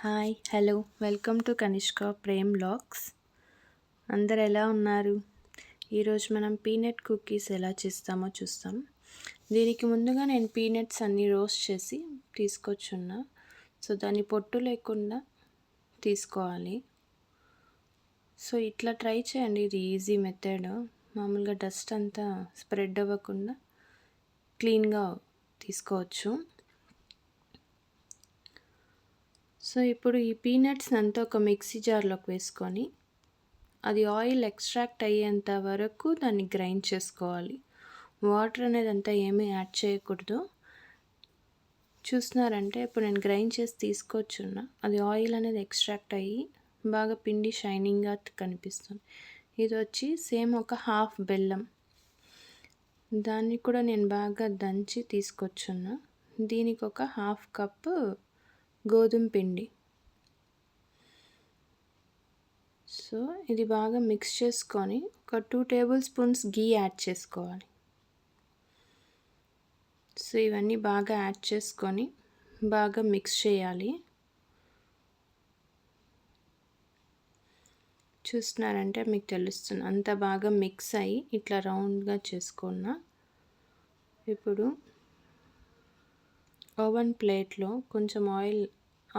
Hi hello. Welcome to Kanishka Prem blogs. అందరు ఎలా ఉన్నారు? ఈరోజు మనం పీనట్ కుకీస్ ఎలా చేస్తామో చూస్తాం. దీనికి ముందుగా నేను పీనట్స్ అన్నీ రోస్ట్ చేసి తీసుకొచ్చున్నా. సో దాన్ని పొట్టు లేకుండా తీసుకోవాలి. సో ఇట్లా ట్రై చేయండి. ఇది ఈజీ మెథడ్. మామూలుగా డస్ట్ అంతా స్ప్రెడ్ అవ్వకుండా క్లీన్గా తీసుకోవచ్చు. సో ఇప్పుడు ఈ పీనట్స్ అంతా ఒక మిక్సీ జార్లోకి వేసుకొని అది ఆయిల్ ఎక్స్ట్రాక్ట్ అయ్యేంత వరకు దాన్ని గ్రైండ్ చేసుకోవాలి. వాటర్ అనేది అంతా ఏమీ యాడ్ చేయకూడదు. చూస్తున్నారంటే ఇప్పుడు నేను గ్రైండ్ చేసి తీసుకొచ్చున్నా. అది ఆయిల్ అనేది ఎక్స్ట్రాక్ట్ అయ్యి బాగా పిండి షైనింగ్గా కనిపిస్తుంది. ఇది వచ్చి సేమ్ ఒక హాఫ్ బెల్లం. దాన్ని కూడా నేను బాగా దంచి తీసుకొచ్చున్నా. దీనికి ఒక హాఫ్ కప్పు గోధుమ పిండి. సో ఇది బాగా మిక్స్ చేసుకొని ఒక two tablespoons ghee add చేసుకోవాలి. సో ఇవన్నీ బాగా యాడ్ చేసుకొని బాగా మిక్స్ చేయాలి. చూస్తున్నారంటే మీకు తెలుస్తుంది. అంత బాగా మిక్స్ అయ్యి ఇట్లా రౌండ్గా చేసుకున్న ఇప్పుడు ఓవెన్ ప్లేట్లో కొంచెం ఆయిల్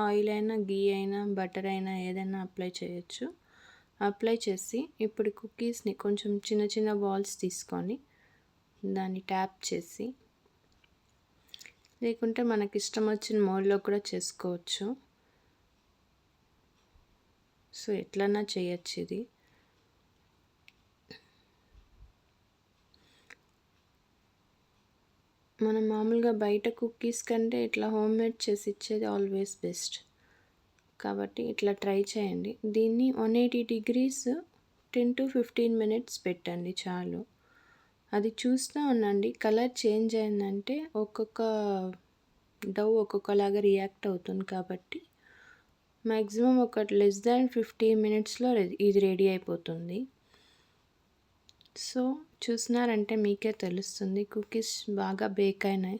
ఆయిల్ అయినా గీ అయినా బటర్ అయినా ఏదైనా అప్లై చేయొచ్చు. అప్లై చేసి ఇప్పుడు కుకీస్ని కొంచెం చిన్న చిన్న బాల్స్ తీసుకొని దాన్ని ట్యాప్ చేసి లేకుంటే మనకి ఇష్టం వచ్చిన మోడ్లో కూడా చేసుకోవచ్చు. సో ఎట్లన్నా చేయొచ్చు ఇది. మనం మామూలుగా బయట కుక్కీస్ కంటే ఇట్లా హోమ్ మేడ్ చేసి ఇచ్చేది ఆల్వేస్ బెస్ట్. కాబట్టి ఇట్లా ట్రై చేయండి. దీన్ని one eighty degrees ten to fifteen minutes పెట్టండి చాలు. అది చూస్తూ ఉండండి. కలర్ చేంజ్ అయిందంటే ఒక్కొక్క డవ్ ఒక్కొక్కలాగా రియాక్ట్ అవుతుంది కాబట్టి మ్యాక్సిమం ఒక లెస్ దాన్ ఫిఫ్టీన్ మినిట్స్లో ఇది రెడీ అయిపోతుంది. సో చూసినారంటే మీకే తెలుస్తుంది. కుకీస్ బాగా బేక్ అయినాయి.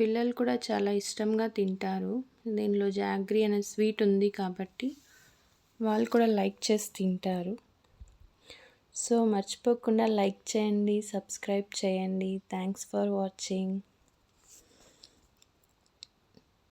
పిల్లలు కూడా చాలా ఇష్టంగా తింటారు. దీనిలో జాగ్రీ అనే స్వీట్ ఉంది కాబట్టి వాళ్ళు కూడా లైక్ చేసి తింటారు. సో మర్చిపోకుండా లైక్ చేయండి సబ్స్క్రైబ్ చేయండి. Thanks for watching